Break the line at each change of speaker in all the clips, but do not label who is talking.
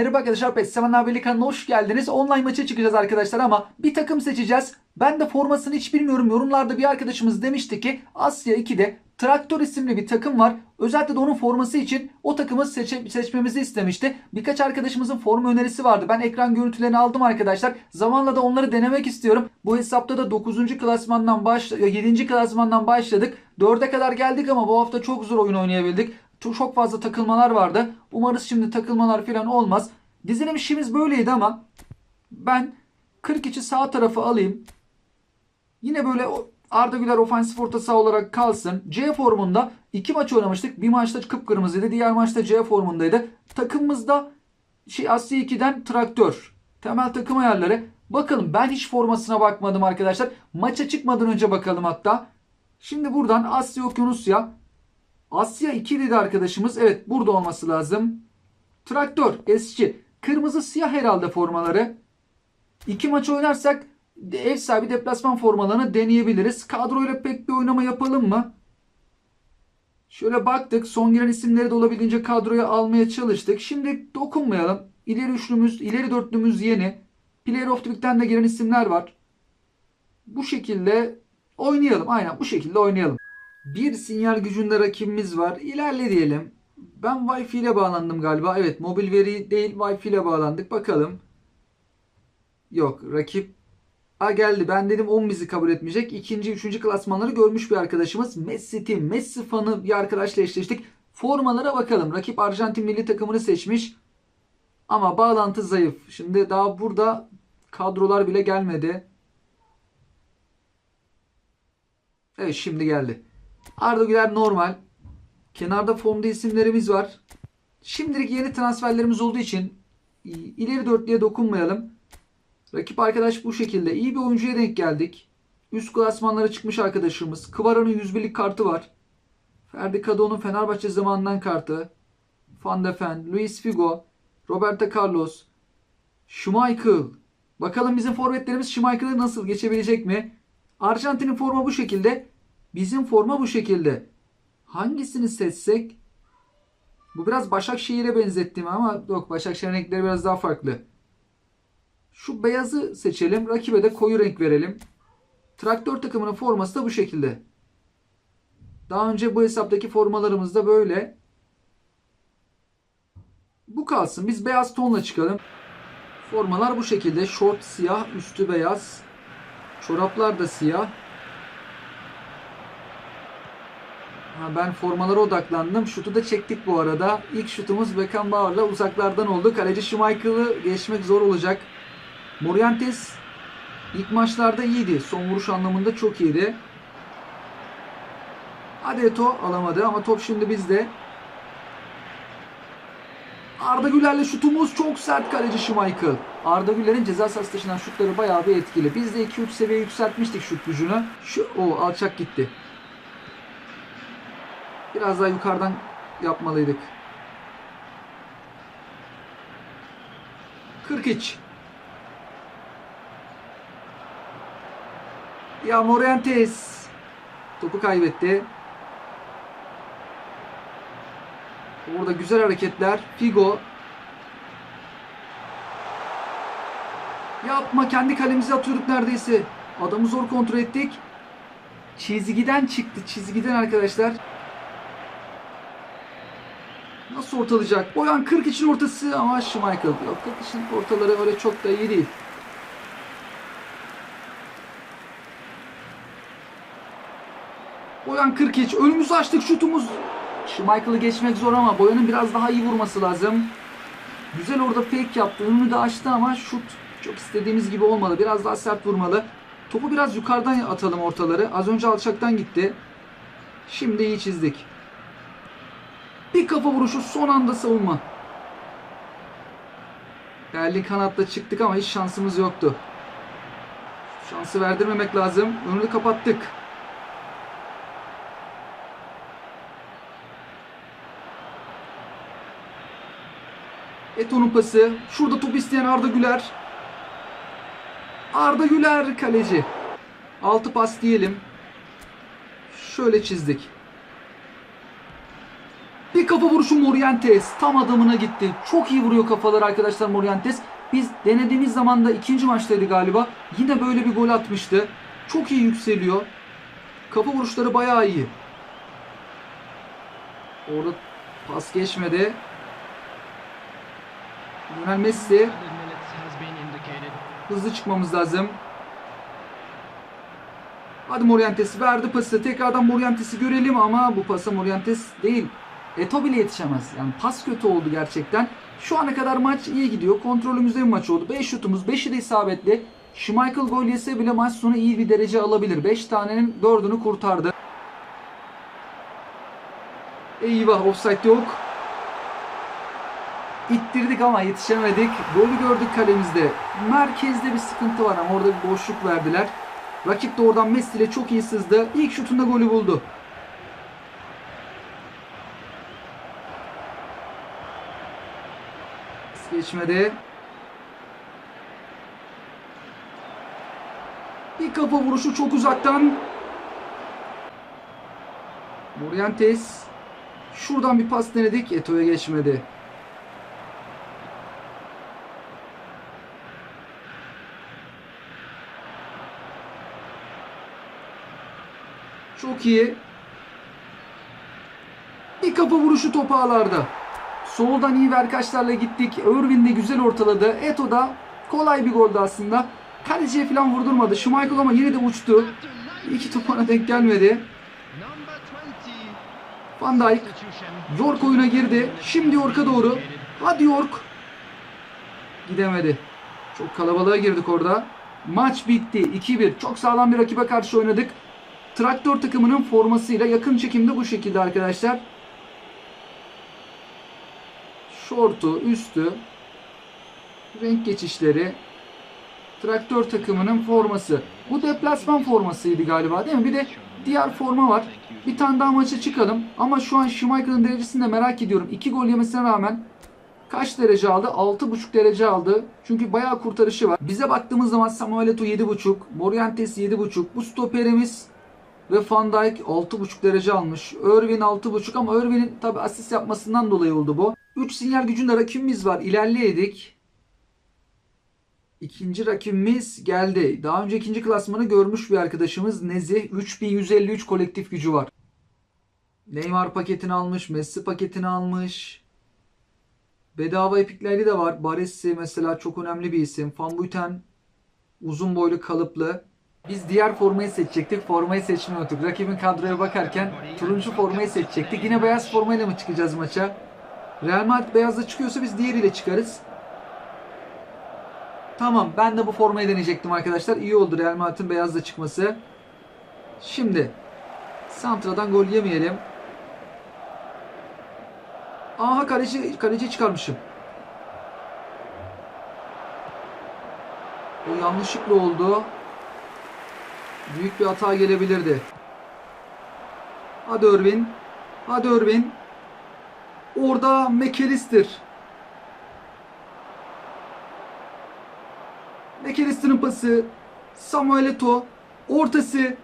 Merhaba arkadaşlar PES Seven Birlik kanalına hoş geldiniz. Online maça çıkacağız arkadaşlar ama bir takım seçeceğiz. Ben de formasını hiç bilmiyorum. Yorumlarda bir arkadaşımız demişti ki Asya 2'de Traktör isimli bir takım var. Özellikle de onun forması için o takımı seçe- seçmemizi istemişti. Birkaç arkadaşımızın forma önerisi vardı. Ben ekran görüntülerini aldım arkadaşlar. Zamanla da onları denemek istiyorum. Bu hesapta da 9. klasmandan baş 7. klasmandan başladık. 4'e kadar geldik ama bu hafta çok zor oyun oynayabildik. Çok, fazla takılmalar vardı. Umarız şimdi takılmalar falan olmaz. Dizilim işimiz böyleydi ama ben 42 sağ tarafı alayım. Yine böyle Arda Güler ofansif orta saha olarak kalsın. C formunda iki maç oynamıştık. Bir maçta kıpkırmızıydı. Diğer maçta C formundaydı. Takımımızda şey Asya 2'den traktör. Temel takım ayarları. Bakalım ben hiç formasına bakmadım arkadaşlar. Maça çıkmadan önce bakalım hatta. Şimdi buradan Asya Okyanusya. Asya 2 dedi arkadaşımız. Evet burada olması lazım. Traktör eski. Kırmızı siyah herhalde formaları. İki maç oynarsak ev sahibi deplasman formalarını deneyebiliriz. Kadroyla pek bir oynama yapalım mı? Şöyle baktık. Son giren isimleri de olabildiğince kadroya almaya çalıştık. Şimdi dokunmayalım. İleri üçlümüz, ileri dörtlümüz yeni. Player of the Week'ten de giren isimler var. Bu şekilde oynayalım. Aynen bu şekilde oynayalım. Bir sinyal gücünde rakibimiz var. İlerle diyelim. Ben Wi-Fi ile bağlandım galiba. Evet mobil veri değil Wi-Fi ile bağlandık. Bakalım. Yok rakip A geldi. Ben dedim 10 bizi kabul etmeyecek. İkinci, üçüncü klasmanları görmüş bir arkadaşımız. Messi Team. Messi fanı bir arkadaşla eşleştik. Formalara bakalım. Rakip Arjantin milli takımını seçmiş. Ama bağlantı zayıf. Şimdi daha burada kadrolar bile gelmedi. Evet şimdi geldi. Arda Güler normal. Kenarda formda isimlerimiz var. Şimdilik yeni transferlerimiz olduğu için ileri dörtlüye dokunmayalım. Rakip arkadaş bu şekilde. İyi bir oyuncuya denk geldik. Üst klasmanlara çıkmış arkadaşımız. Kıvara'nın 101'lik kartı var. Ferdi Kadıo'nun Fenerbahçe zamanından kartı. Van de Ven, Luis Figo, Roberto Carlos, Schmeichel. Bakalım bizim forvetlerimiz Schmeichel'ı nasıl geçebilecek mi? Arjantin'in forma bu şekilde. Bizim forma bu şekilde. Hangisini seçsek? Bu biraz Başakşehir'e benzettim ama yok Başakşehir'in renkleri biraz daha farklı. Şu beyazı seçelim. Rakibe de koyu renk verelim. Traktör takımının forması da bu şekilde. Daha önce bu hesaptaki formalarımız da böyle. Bu kalsın. Biz beyaz tonla çıkalım. Formalar bu şekilde. Short siyah, üstü beyaz. Çoraplar da siyah. Ha, ben formalara odaklandım. Şutu da çektik bu arada. İlk şutumuz Beckenbauer'la uzaklardan oldu. Kaleci Schmeichel'ı geçmek zor olacak. Morientes ilk maçlarda iyiydi. Son vuruş anlamında çok iyiydi. Adeto alamadı ama top şimdi bizde. Arda Güler'le şutumuz çok sert kaleci Schmeichel. Arda Güler'in ceza sahası dışından şutları bayağı bir etkili. Biz de 2-3 seviye yükseltmiştik şut gücünü. Şu o alçak gitti. Biraz daha yukarıdan yapmalıydık. 43. Ya Morientes topu kaybetti. Orada güzel hareketler. Figo. Yapma kendi kalemize atıyorduk neredeyse. Adamı zor kontrol ettik. Çizgiden çıktı. Çizgiden arkadaşlar. Nasıl ortalayacak? Boyan 40 için ortası ama Schmeichel. Yok 40 için ortaları öyle çok da iyi değil. Boyan 43. Önümüzü açtık şutumuz. Schmeichel'ı geçmek zor ama Boyan'ın biraz daha iyi vurması lazım. Güzel orada fake yaptı. Önünü de açtı ama şut çok istediğimiz gibi olmadı. Biraz daha sert vurmalı. Topu biraz yukarıdan atalım ortaları. Az önce alçaktan gitti. Şimdi iyi çizdik. Bir kafa vuruşu son anda savunma. Değerli kanatta çıktık ama hiç şansımız yoktu. Şansı verdirmemek lazım. Önünü kapattık. Eto'nun pası. Şurada top isteyen Arda Güler. Arda Güler kaleci. Altı pas diyelim. Şöyle çizdik. Kafa vuruşu Morientes. Tam adamına gitti. Çok iyi vuruyor kafaları arkadaşlar Morientes. Biz denediğimiz zaman da ikinci maçtaydı galiba. Yine böyle bir gol atmıştı. Çok iyi yükseliyor. Kafa vuruşları bayağı iyi. Orada pas geçmedi. Lionel Messi. Hızlı çıkmamız lazım. Hadi Morientes verdi pası. Tekrardan Morientes'i görelim ama bu pasa Morientes değil. Eto bile yetişemez. Yani pas kötü oldu gerçekten. Şu ana kadar maç iyi gidiyor. Kontrolümüzde bir maç oldu. 5 şutumuz. 5'i de isabetli. Schmeichel gol yese bile maç sonu iyi bir derece alabilir. 5 tanenin 4'ünü kurtardı. Eyvah offside yok. İttirdik ama yetişemedik. Golü gördük kalemizde. Merkezde bir sıkıntı var ama orada bir boşluk verdiler. Rakip de oradan Messi ile çok iyi sızdı. İlk şutunda golü buldu. Geçmedi. Bir kafa vuruşu çok uzaktan. Morientes. Şuradan bir pas denedik. Eto'ya geçmedi. Çok iyi. Bir kafa vuruşu top ağlarda. Soldan iyi verkaçlarla gittik. Irvin de güzel ortaladı. Eto da kolay bir goldü aslında. Kaleciye falan vurdurmadı. Schmeichel ama yine de uçtu. İki top ona denk gelmedi. Van Dijk. York oyuna girdi. Şimdi York'a doğru. Hadi York. Gidemedi. Çok kalabalığa girdik orada. Maç bitti. 2-1. Çok sağlam bir rakibe karşı oynadık. Traktör takımının formasıyla yakın çekimde bu şekilde arkadaşlar. Şortu, üstü, renk geçişleri, traktör takımının forması. Bu deplasman formasıydı galiba değil mi? Bir de diğer forma var. Bir tane daha maça çıkalım. Ama şu an Schmeichel'ın derecesini de merak ediyorum. 2 gol yemesine rağmen kaç derece aldı? 6.5 derece aldı. Çünkü bayağı kurtarışı var. Bize baktığımız zaman Samuel Eto'o 7.5, Morientes 7.5. Bu stoperimiz ve Van Dijk 6.5 derece almış. Irvin 6.5 ama Irvin'in tabi asist yapmasından dolayı oldu bu. 3 sinyal gücünde rakibimiz var. İlerleyedik. İkinci rakibimiz geldi. Daha önce ikinci klasmanı görmüş bir arkadaşımız Nezih. 3153 kolektif gücü var. Neymar paketini almış. Messi paketini almış. Bedava epikleri de var. Baresi mesela çok önemli bir isim. Van Buiten uzun boylu kalıplı. Biz diğer formayı seçecektik. Formayı seçmeyi unuttuk. Rakibin kadroya bakarken turuncu formayı seçecektik. Yine beyaz formayla mı çıkacağız maça? Real Madrid beyazla çıkıyorsa biz diğeriyle çıkarız. Tamam ben de bu formayı deneyecektim arkadaşlar. İyi oldu Real Madrid'in beyazla çıkması. Şimdi Santra'dan gol yemeyelim. Aha kaleci, kaleci çıkarmışım. O yanlışlıkla oldu. Büyük bir hata gelebilirdi. Hadi Irvin. Hadi Irvin. Orada McAllister. McAllister'ın pası. Samuel Eto'o. Ortası.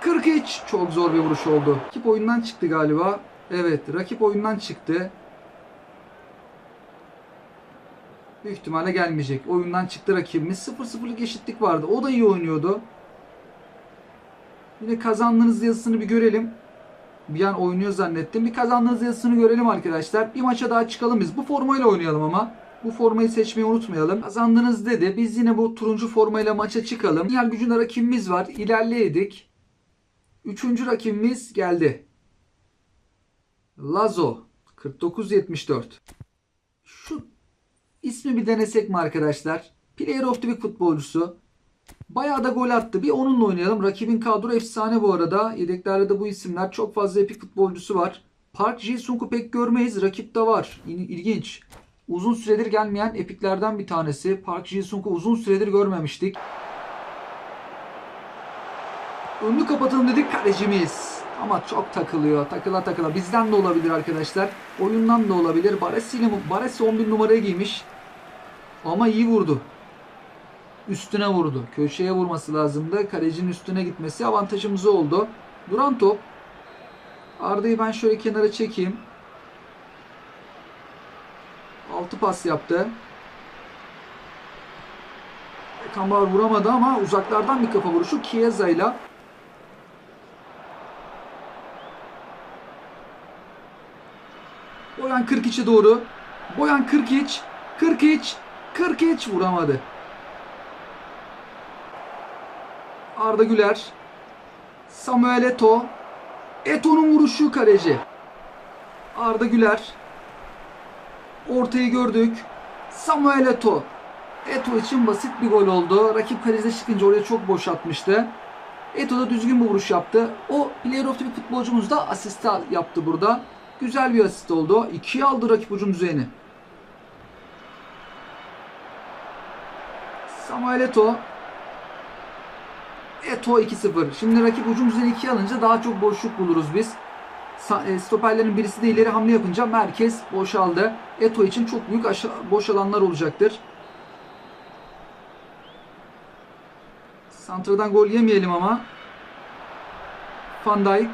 43. Çok zor bir vuruş oldu. Rakip oyundan çıktı galiba. Evet rakip oyundan çıktı. Büyük ihtimalle gelmeyecek. Oyundan çıktı rakibimiz. 0-0'lık eşitlik vardı. O da iyi oynuyordu. Yine kazandığınız yazısını bir görelim. Bir an oynuyor zannettim. Bir kazandığınız yazısını görelim arkadaşlar. Bir maça daha çıkalım biz. Bu formayla oynayalım ama. Bu formayı seçmeyi unutmayalım. Kazandınız dedi. Biz yine bu turuncu formayla maça çıkalım. Diğer gücünde rakibimiz var. İlerleyedik. Üçüncü rakibimiz geldi. Lazo. 49-74. Şu ismi bir denesek mi arkadaşlar? Player of the Week futbolcusu. Bayağı da gol attı. Bir onunla oynayalım. Rakibin kadro efsane bu arada. Yedeklerde de bu isimler. Çok fazla epik futbolcusu var. Park Ji-sung'u pek görmeyiz. Rakip de var. İl- İlginç. Uzun süredir gelmeyen epiklerden bir tanesi. Park Ji-sung'u uzun süredir görmemiştik. Önünü kapatalım dedik kalecimiz. Ama çok takılıyor. Takıla takıla. Bizden de olabilir arkadaşlar. Oyundan da olabilir. Baresi Baresi 11 numaraya giymiş. Ama iyi vurdu. Üstüne vurdu. Köşeye vurması lazımdı. Kalecinin üstüne gitmesi avantajımız oldu. Duran top. Arda'yı ben şöyle kenara çekeyim. Altı pas yaptı. Kambar vuramadı ama uzaklardan bir kafa vuruşu Chiesa ile Boyan 42'e doğru. Boyan 43. 43. 43 vuramadı. Arda Güler. Samuel Eto. Eto'nun vuruşu kaleci. Arda Güler. Ortayı gördük. Samuel Eto. Eto için basit bir gol oldu. Rakip kalede çıkınca oraya çok boş atmıştı. Eto da düzgün bir vuruş yaptı. O player of the futbolcumuz da asist yaptı burada. Güzel bir asist oldu. İkiye aldı rakip ucun düzeyini. Samuel Eto. Eto 2-0. Şimdi rakip ucun düzeyini 2 alınca daha çok boşluk buluruz biz. E, Stoperlerin birisi de ileri hamle yapınca merkez boşaldı. Eto için çok büyük boş alanlar olacaktır. Santra'dan gol yemeyelim ama. Van Dijk.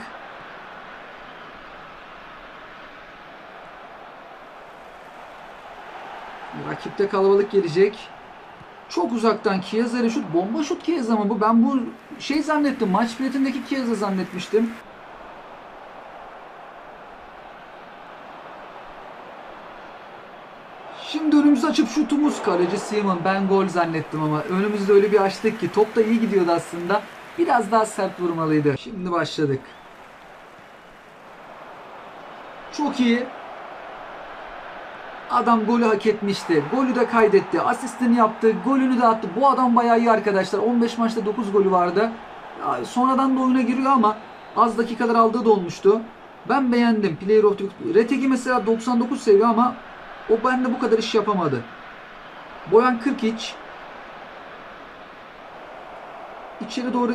Rakipte kalabalık gelecek. Çok uzaktan Chiesa'ya şut. Bomba şut Chiesa mı bu? Ben bu şey zannettim. Maç biletindeki Chiesa zannetmiştim. Şimdi önümüzü açıp şutumuz kaleci Simon. Ben gol zannettim ama önümüzde öyle bir açtık ki top da iyi gidiyordu aslında. Biraz daha sert vurmalıydı. Şimdi başladık. Çok iyi. Adam golü hak etmişti. Golü de kaydetti. Asistini yaptı. Golünü de attı. Bu adam bayağı iyi arkadaşlar. 15 maçta 9 golü vardı. Sonradan da oyuna giriyor ama az dakikalar aldığı da olmuştu. Ben beğendim. Player of the. Retegi mesela 99 seviyor ama o bende bu kadar iş yapamadı. Boyan 43. İçeri doğru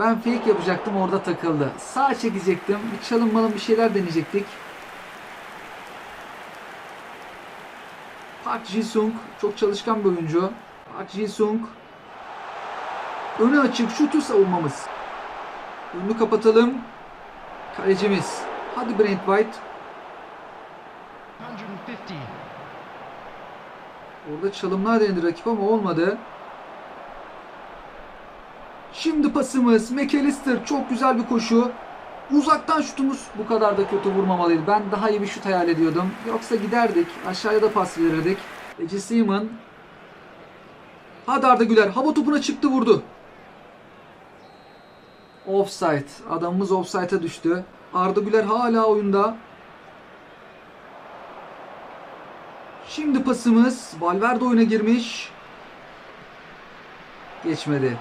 ben fake yapacaktım orada takıldı. Sağ çekecektim. Bir çalınmalı bir şeyler deneyecektik. Park Ji-sung çok çalışkan bir oyuncu. Park Ji-sung açık şutu savunmamız. Önünü kapatalım. Kalecimiz. Hadi Brent White.
150.
Orada çalımlar denedi rakip ama olmadı. Şimdi pasımız. McAllister çok güzel bir koşu. Uzaktan şutumuz bu kadar da kötü vurmamalıydı. Ben daha iyi bir şut hayal ediyordum. Yoksa giderdik. Aşağıya da pas verirdik. Ece Seaman. Hadi Arda Güler. Hava topuna çıktı vurdu. Offside. Adamımız offside'a düştü. Arda Güler hala oyunda. Şimdi pasımız. Valverde oyuna girmiş. Geçmedi.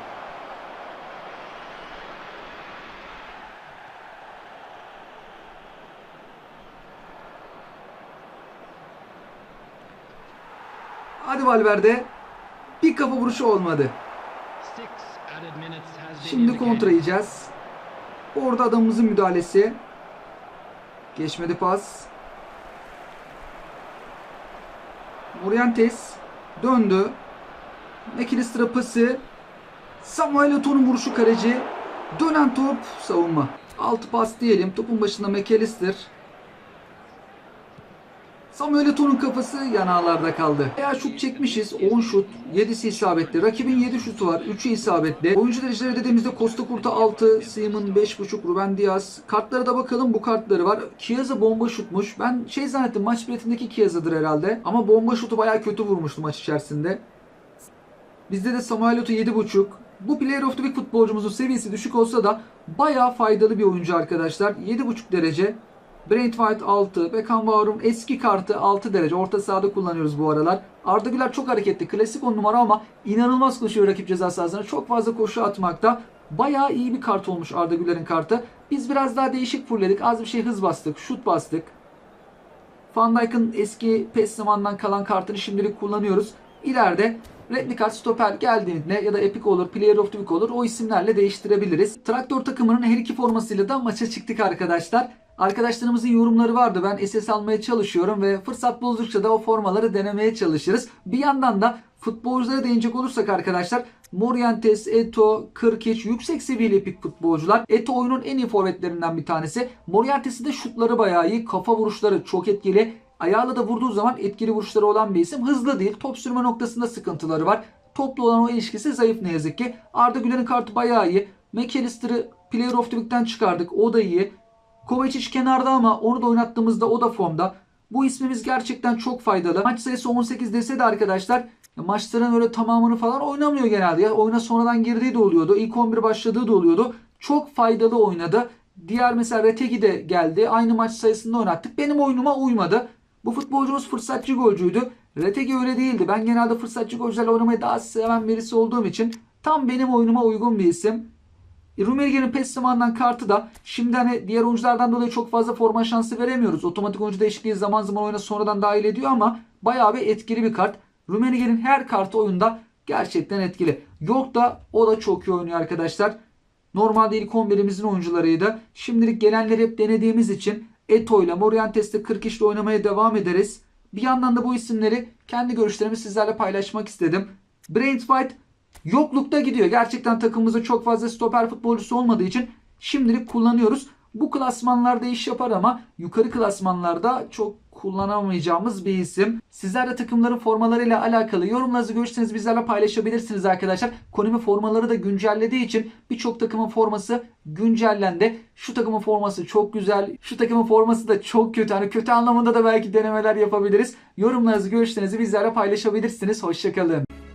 Hadi Valverde. Bir kafa vuruşu olmadı. Şimdi kontra yiyeceğiz. Orada adamımızın müdahalesi. Geçmedi pas. Morientes döndü. McAllister'a pası. Samuel Eto'nun vuruşu kaleci. Dönen top savunma. Altı pas diyelim. Topun başında McAllister. Samuel Eto'nun kafası yanağlarda kaldı. Veya şut çekmişiz. 10 şut. 7'si isabetli. Rakibin 7 şutu var. 3'ü isabetli. Oyuncu dereceleri dediğimizde Costa Curta 6, Seaman 5.5, Ruben Diaz. Kartlara da bakalım. Bu kartları var. Chiesa bomba şutmuş. Ben şey zannettim maç biletindeki Chiesa'dır herhalde. Ama bomba şutu bayağı kötü vurmuştu maç içerisinde. Bizde de Samuel Eto'o 7.5. Bu Player of the Week futbolcumuzun seviyesi düşük olsa da bayağı faydalı bir oyuncu arkadaşlar. 7.5 derece. Brent White 6. Beckenbauer'un eski kartı 6 derece. Orta sahada kullanıyoruz bu aralar. Arda Güler çok hareketli. Klasik 10 numara ama inanılmaz koşuyor rakip ceza sahasına. Çok fazla koşu atmakta. Bayağı iyi bir kart olmuş Arda Güler'in kartı. Biz biraz daha değişik fullledik. Az bir şey hız bastık. Şut bastık. Van Dijk'ın eski PES zamandan kalan kartını şimdilik kullanıyoruz. İleride replikat stoper geldiğinde ya da Epic olur, Player of the Week olur o isimlerle değiştirebiliriz. Traktör takımının her iki formasıyla da maça çıktık arkadaşlar. Arkadaşlarımızın yorumları vardı. Ben SS almaya çalışıyorum ve fırsat buldukça da o formaları denemeye çalışırız. Bir yandan da futbolculara değinecek olursak arkadaşlar Morientes, Eto, Kırkiç yüksek seviyeli epik futbolcular. Eto oyunun en iyi forvetlerinden bir tanesi. Morientes'in de şutları bayağı iyi. Kafa vuruşları çok etkili. Ayağıyla da vurduğu zaman etkili vuruşları olan bir isim. Hızlı değil. Top sürme noktasında sıkıntıları var. Topla olan o ilişkisi zayıf ne yazık ki. Arda Güler'in kartı bayağı iyi. McAllister'ı Player of the Week'ten çıkardık. O da iyi. Kovacic kenarda ama onu da oynattığımızda o da formda. Bu ismimiz gerçekten çok faydalı. Maç sayısı 18 dese de arkadaşlar maçların öyle tamamını falan oynamıyor genelde. Ya oyuna sonradan girdiği de oluyordu. İlk 11 başladığı da oluyordu. Çok faydalı oynadı. Diğer mesela Retegi de geldi. Aynı maç sayısında oynattık. Benim oyunuma uymadı. Bu futbolcumuz fırsatçı golcüydü. Retegi öyle değildi. Ben genelde fırsatçı golcülerle oynamayı daha seven birisi olduğum için tam benim oyunuma uygun bir isim. E, Rummenigge'nin PES zamandan kartı da şimdi hani diğer oyunculardan dolayı çok fazla forma şansı veremiyoruz. Otomatik oyuncu değişikliği zaman zaman oyuna sonradan dahil ediyor ama bayağı bir etkili bir kart. Rummenigge'nin her kartı oyunda gerçekten etkili. York da o da çok iyi oynuyor arkadaşlar. Normalde ilk 11'imizin oyuncularıydı. Şimdilik gelenleri hep denediğimiz için Eto ile Morientes'te 40 işle oynamaya devam ederiz. Bir yandan da bu isimleri kendi görüşlerimi sizlerle paylaşmak istedim. Brain White yoklukta gidiyor. Gerçekten takımımızda çok fazla stoper futbolcusu olmadığı için şimdilik kullanıyoruz. Bu klasmanlarda iş yapar ama yukarı klasmanlarda çok kullanamayacağımız bir isim. Sizler de takımların formalarıyla alakalı yorumlarınızı görürseniz bizlerle paylaşabilirsiniz arkadaşlar. Konumi formaları da güncellediği için birçok takımın forması güncellendi. Şu takımın forması çok güzel. Şu takımın forması da çok kötü. Hani kötü anlamında da belki denemeler yapabiliriz. Yorumlarınızı görüşlerinizi bizlerle paylaşabilirsiniz. Hoşçakalın.